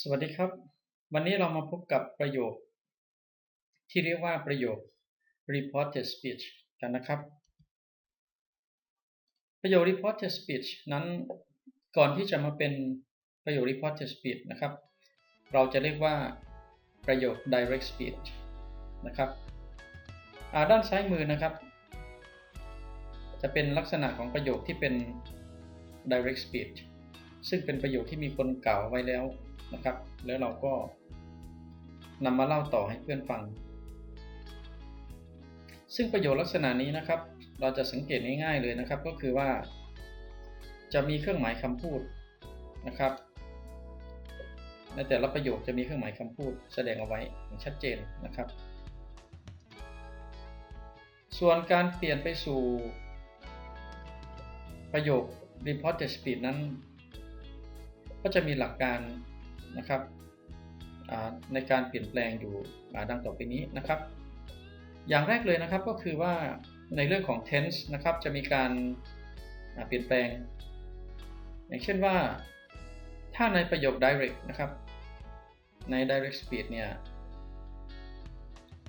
สวัสดีครับ วันนี้เรามาพบกับประโยค ที่เรียกว่าประโยค reported speech กันนะครับ ประโยค reported speech นั้นก่อนที่จะมาเป็นประโยค reported speech นะครับ เราจะเรียกว่าประโยค direct speech นะครับด้านซ้ายมือนะครับ จะเป็นลักษณะของประโยคที่เป็น direct speech ซึ่งเป็นประโยคที่มีคนกล่าวไว้แล้ว นะครับ แล้วเราก็นำมาเล่าต่อให้เพื่อนฟัง ซึ่งประโยคลักษณะนี้นะครับ เราจะสังเกตง่ายๆเลยนะครับ ก็คือว่า จะมีเครื่องหมายคำพูดนะครับในแต่ละประโยคจะมีเครื่องหมายคำพูดแสดงเอาไว้อย่างชัดเจนนะครับ ส่วนการเปลี่ยนไปสู่ประโยค reported speech นั้น ก็จะมีหลักการ นะครับในการเปลี่ยนแปลงอยู่ดังต่อไปนี้นะครับ อย่างแรกเลยนะครับก็คือว่าในเรื่องของ tense นะครับจะมีการเปลี่ยนแปลง อย่างเช่นว่า ถ้าในประโยค direct นะครับ ใน direct speech เนี่ย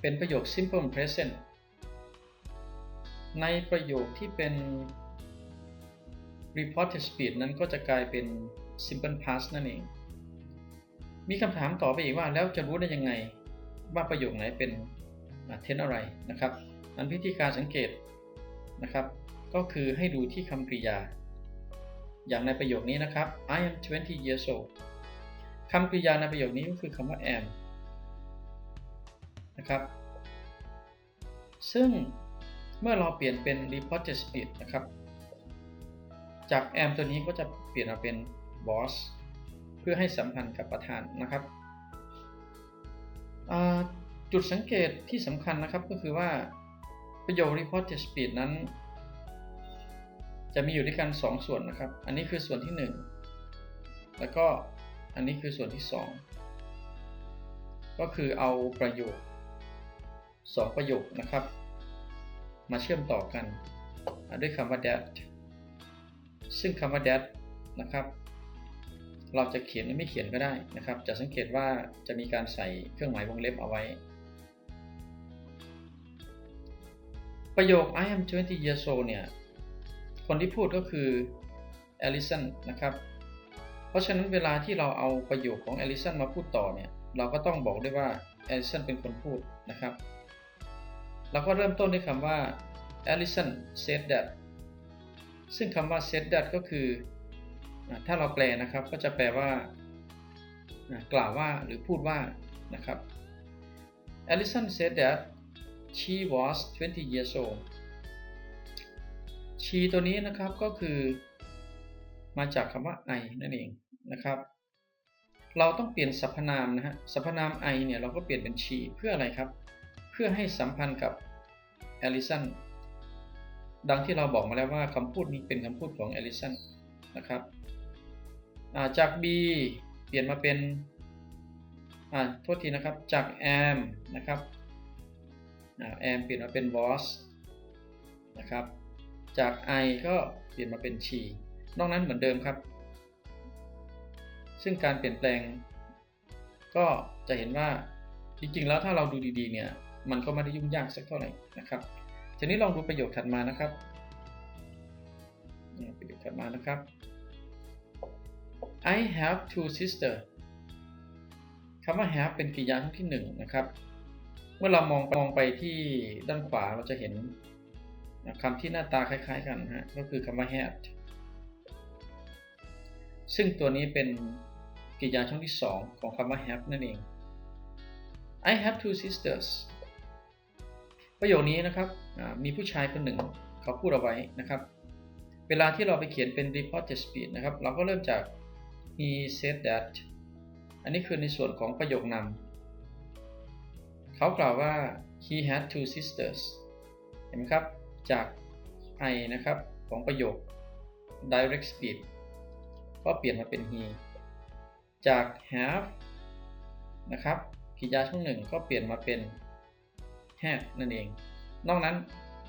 เป็นประโยค simple present ในประโยคที่เป็น reported speech นั้นก็จะกลายเป็น simple past นั่นเอง มีคำถามต่อไปอีกว่าแล้วจะรู้ได้ยังไงว่าประโยคไหนเป็นเทนอะไรนะครับ อันพิธีการสังเกตนะครับ ก็คือให้ดูที่คำกริยา อย่างในประโยคนี้นะครับ I am 20 years old คำกริยาในประโยคนี้ก็คือคำว่า am นะครับ ซึ่งเมื่อเราเปลี่ยนเป็น reported speech นะครับ จาก am ตัวนี้ก็จะเปลี่ยนมาเป็น boss พื่อให้สัมพันธ์กับประธานนะครับ จุดสังเกตที่สำคัญนะครับก็คือว่าประโยค reported speech นั้น จะมีอยู่ด้วยกัน 2 ส่วนนะครับ อันนี้คือส่วนที่ 1 แล้วก็อันนี้คือส่วนที่ 2 ก็คือเอาประโยค 2 ประโยคนะครับ มาเชื่อมต่อกัน ด้วยคำว่า that ซึ่งคำว่า that นะครับ เราจะเขียนหรือไม่เขียนก็ได้นะครับ จะสังเกตว่าจะมีการใส่เครื่องหมายวงเล็บเอาไว้ ประโยค I am 20 years old เนี่ย คนที่พูดก็คือเอลิสันนะครับ เพราะฉะนั้นเวลาที่เราเอาประโยคของเอลิสันมาพูดต่อเนี่ย เราก็ต้องบอกด้วยว่าเอลิสันเป็นคนพูดนะครับ เราก็เริ่มต้นด้วยคำว่า Ellison said that ซึ่งคำว่า said that ก็คือ ถ้าเราแปลนะครับก็จะแปลว่ากล่าวว่าหรือพูดว่านะครับ Alison said that she was 20 years old she ตัวนี้นะครับก็คือมาจากคำว่า I นั่นเองนะครับ เราต้องเปลี่ยนสรรพนามนะฮะสรรพนาม I เนี่ยเราก็เปลี่ยนเป็น she เพื่ออะไรครับ เพื่อให้สัมพันธ์กับ Alison ดังที่เราบอกมาแล้วว่าคำพูดนี้เป็นคำพูดของ Alison นะครับ จาก B เปลี่ยนมาเป็นโทษทีนะครับ จาก am นะครับ am เปลี่ยนมาเป็น was นะครับ จาก I ก็เปลี่ยนมาเป็น she นอกนั้นเหมือนเดิมครับ ซึ่งการเปลี่ยนแปลง ก็จะเห็นว่าจริงๆ แล้วถ้าเราดูดีๆ เนี่ย มันก็ไม่ได้ยุ่งยากสักเท่าไหร่นะครับ ทีนี้ลองดูประโยคถัดมานะครับ ประโยคถัดมานะครับ I have two sisters คำว่า have เป็นกริยาที่หนึ่งนะครับ เมื่อเรามองมองไปที่ด้านขวาเราจะเห็นคำที่หน้าตาคล้ายๆกันฮะก็คือคำว่า had ซึ่งตัวนี้เป็นกริยาช่องที่ 2 ของคำว่า have นั่นเอง I have two sisters ประโยคนี้นะครับมีผู้ชายคนหนึ่งเขาพูดเอาไว้นะครับ เวลาที่เราไปเขียนเป็น reported speech นะครับ เราก็เริ่มจาก he said that อันนี้คือในส่วนของประโยคนำเขากล่าวว่า he had two sisters เห็นไหมครับ จาก I นะครับ ของประโยค direct speech ก็เปลี่ยนมาเป็น he จาก have นะครับกริยาช่องหนึ่งก็เปลี่ยนมาเป็น had นั่นเอง นอกนั้น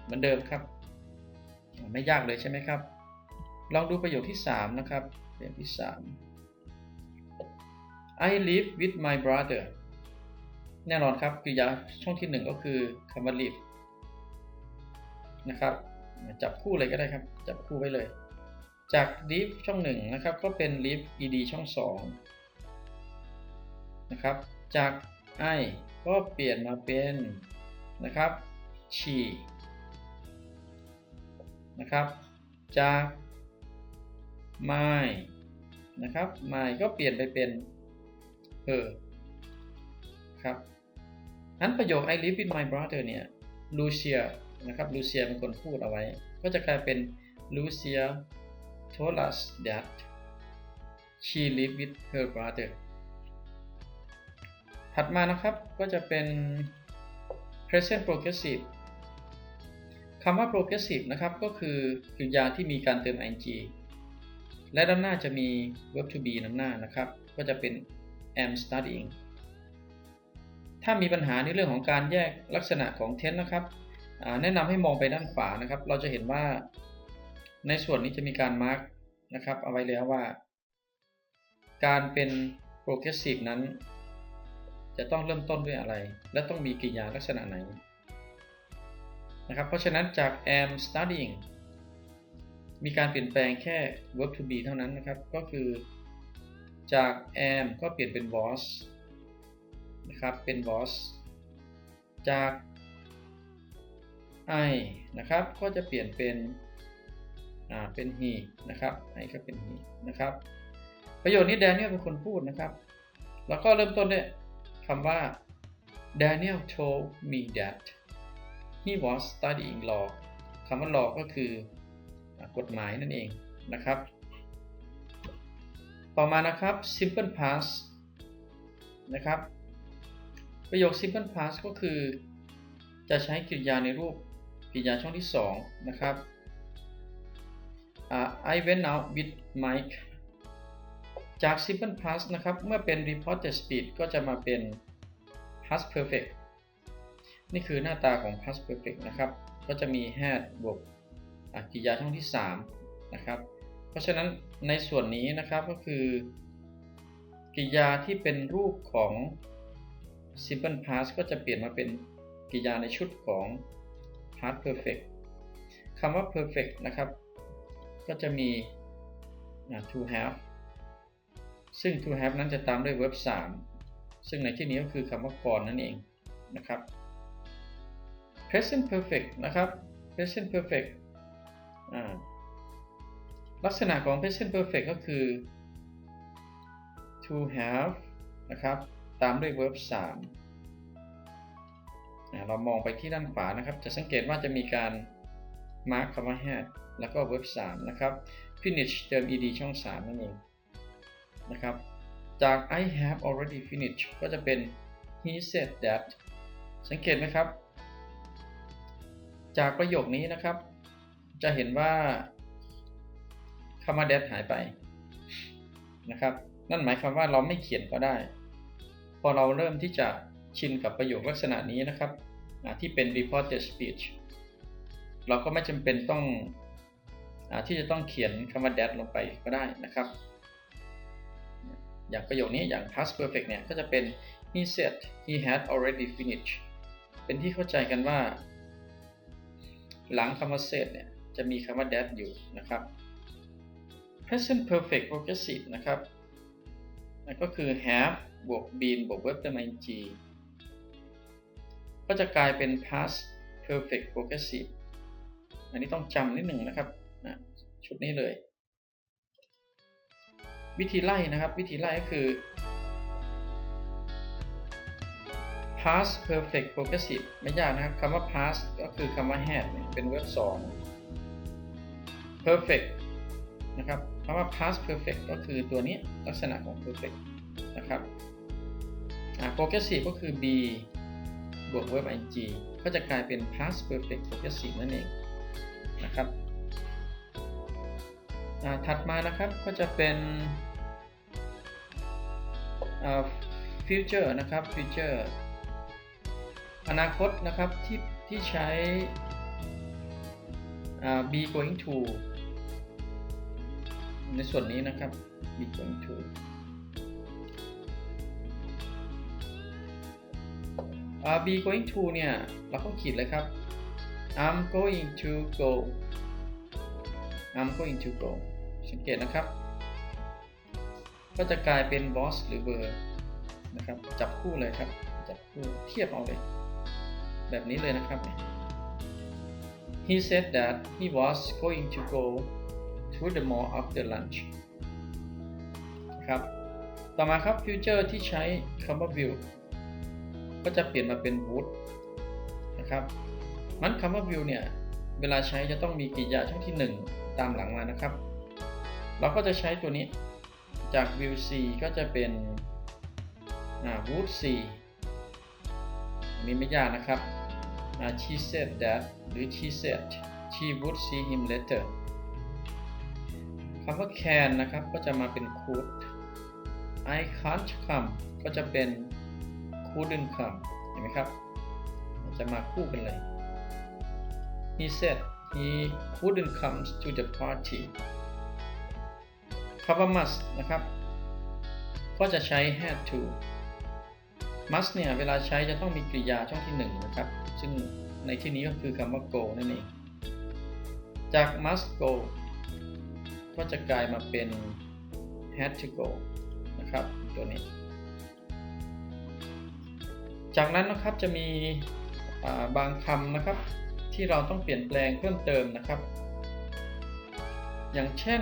เหมือนเดิมครับ ไม่ยากเลยใช่ไหมครับ ลองดูประโยคที่ 3 นะครับ ประโยคที่ 3 I live with my brother แน่นอนครับกริยาช่องที่หนึ่งก็คือคำว่า live นะครับ จับคู่เลยก็ได้ครับ จับคู่ไว้เลย จาก live ช่องหนึ่งนะครับ ก็เป็น live ed ช่องสองนะครับ จาก I ก็เปลี่ยนมาเป็นนะครับ she นะครับ จาก my นะครับ my ก็เปลี่ยนไปเป็น her ครับนั้นประโยค I live with my brother เนี่ย Lucia นะครับ Lucia เป็นคนพูดเอาไว้ ก็จะกลายเป็น Lucia told us that she live with her brother ถัดมานะครับก็จะเป็น present progressive คำว่า progressive นะครับก็คือกริยาที่มีการเติม ing และด้านหน้าจะมี verb to be นำหน้านะครับ ก็จะเป็น am studying ถ้ามีปัญหาในเรื่องของการแยกลักษณะของ tense นะครับ แนะนำให้มองไปด้านขวานะครับ เราจะเห็นว่าในส่วนนี้จะมีการ mark นะครับเอาไว้แล้วว่า การเป็น progressive นั้น จะต้องเริ่มต้นด้วยอะไร และต้องมีกริยาลักษณะไหนนะครับ เพราะฉะนั้นจาก am studying มีการเปลี่ยนแปลงแค่ verb to be เท่านั้นนะครับ ก็คือ จาก am ก็เปลี่ยนเป็น was นะครับ เป็น was จาก I นะครับ ก็จะเปลี่ยนเป็น อ่า เป็น he นะครับ I ก็เป็น he นะครับ ประโยชน์นี้แดเนียลเป็นคนพูดนะครับ แล้วก็เริ่มต้นด้วยคำว่า Daniel told me that he was studying law คำว่า law ก็คือกฎหมายนั่นเองนะครับ ต่อมานะครับ simple past นะครับ ประโยค simple past ก็คือ จะใช้กริยาในรูปกริยาช่องที่ 2 นะครับ uh, I went out with Mike จาก simple past นะครับ เมื่อเป็น reported speed ก็จะมาเป็น past perfect นี่คือหน้าตาของ past perfect นะครับ ก็จะมี had บวกกริยาช่องที่ 3 นะครับ ราะฉะนั้นในส่วนนี้นะครับก็คือ กริยาที่เป็นรูปของ simple past ก็จะเปลี่ยนมาเป็นกริยาในชุดของ past perfect คำว่า perfect นะครับ ก็จะมี to have ซึ่ง to have นั้นจะตามด้วย verb 3 ซึ่งในที่นี้ก็คือคำว่าก่อนนั่นเองนะครับ present perfect นะครับ present perfect ลักษณะของ present perfect ก็คือ to have นะครับ ตามด้วย verb 3เรามองไปที่ด้านขวานะครับ จะสังเกตว่าจะมีการ mark คำว่า had แล้วก็ verb 3นะครับ finish เติม ed ช่อง 3 นั่นเองนะครับ จาก I have already finished ก็จะเป็น he said that สังเกตไหมครับ จากประโยคนี้นะครับ จะเห็นว่า คำว่า that หายไปนะครับ นั่นหมายความว่าเราไม่เขียนก็ได้ พอเราเริ่มที่จะชินกับประโยคลักษณะนี้นะครับที่เป็น reported speech เราก็ไม่จำเป็นต้องอที่จะต้องเขียนคำว่า that ลงไปก็ได้นะครับ อย่างประโยคนี้อย่าง past perfect เนี่ยก็จะเป็น he said he had already finished เป็นที่เข้าใจกันว่า หลังคำว่า said เนี่ยจะมีคำว่า that อยู่นะครับ present perfect progressive นะครับนั่นก็คือ have บวก been บวก verb เติม ing ก็จะกลายเป็น past perfect progressive อันนี้ต้องจำนิดหนึ่งนะครับชุดนี้เลย วิธีไล่นะครับ วิธีไล่ก็คือ past perfect progressive ไม่ยากนะครับคำว่า past ก็คือคำว่า had เป็น verb 2 perfect นะครับ คำว่า past perfect ก็คือตัวนี้ลักษณะของ perfect นะครับ progressive ก็คือ be บวก verb ing ก็จะกลายเป็น past perfect progressive นั่นเองนะครับถัดมานะครับก็จะเป็น future นะครับ future อนาคตนะครับที่ที่ใช้ be going to ในส่วนนี้นะครับ be going to อ่า be going to เนี่ย เราก็ขีดเลยครับ I'm going to go I'm going to go สังเกตนะครับ ก็จะกลายเป็น boss หรือ ver นะครับ จับคู่เลยครับ จับคู่เทียบเอาเลย แบบนี้เลยนะครับ He said that he was going to go to the mall after lunch นะครับ ต่อมาครับ future ที่ใช้คำว่า will ก็จะเปลี่ยนมาเป็น would นะครับมันคำว่า will เนี่ย เวลาใช้จะต้องมีกริยาช่องที่ 1 ตามหลังมานะครับ เราก็จะใช้ตัวนี้จาก will see ก็จะเป็น would see อันนี้ไม่ยากนะครับ she said that หรือ she said she would see him later คำว่า can นะครับ ก็จะมาเป็น could I can't come ก็จะเป็น couldn't come เห็นไหมครับ จะมาคู่กันเลย He said he couldn't come to the party คำว่า must นะครับ ก็จะใช้ had to must เนี่ย เวลาใช้จะต้องมีกริยาช่องที่1นะครับ ซึ่งในที่นี้ก็คือคำว่า go นั่นเอง จาก must go ก็จะกลายมาเป็น had to go นะครับ ตัวนี้ จากนั้นนะครับจะมีบางคำนะครับ ที่เราต้องเปลี่ยนแปลงเพิ่มเติมนะครับ อย่างเช่น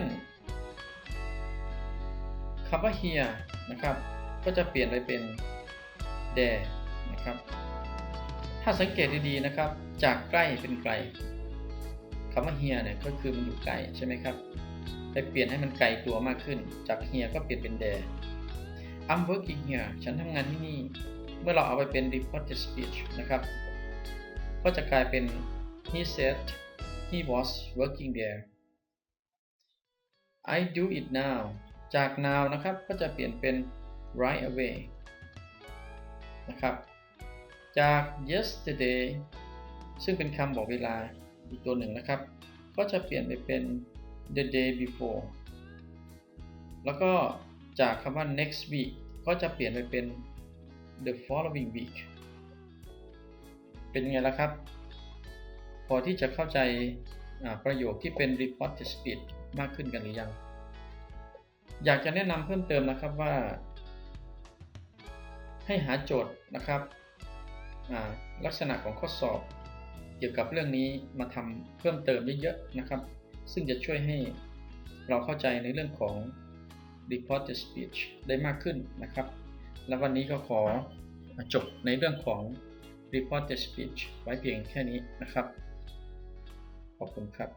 คำว่า here นะครับ ก็จะเปลี่ยนไปเป็น there นะครับ ถ้าสังเกตดีๆนะครับ จากใกล้เป็นไกลคำว่า here เนี่ยก็คือมันอยู่ไกลใช่ไหมครับ ไปเปลี่ยนให้มันไกลตัวมากขึ้น จาก here ก็เปลี่ยนเป็น there I'm working here ฉันทำงานที่นี่ เมื่อเราเอาไปเป็น reported speech นะครับ ก็จะกลายเป็น he said he was working there I do it now จาก now นะครับก็จะเปลี่ยนเป็น right away นะครับ จาก yesterday ซึ่งเป็นคำบอกเวลาอีกตัวหนึ่งนะครับ ก็จะเปลี่ยนไปเป็น the day before แล้วก็จากคำว่า next week ก็จะเปลี่ยนไปเป็น the following week เป็นไงล่ะครับ พอที่จะเข้าใจประโยคที่เป็น reported speech มากขึ้นกันหรือยัง อยากจะแนะนำเพิ่มเติมนะครับว่า ให้หาโจทย์นะครับ ลักษณะของข้อสอบ เกี่ยวกับเรื่องนี้มาทำเพิ่มเติมเยอะๆนะครับ ซึ่งจะช่วยให้เราเข้าใจในเรื่องของ reported speech ได้มากขึ้นนะครับ และวันนี้ก็ขอจบในเรื่องของ reported speech ไว้เพียงแค่นี้นะครับ ขอบคุณครับ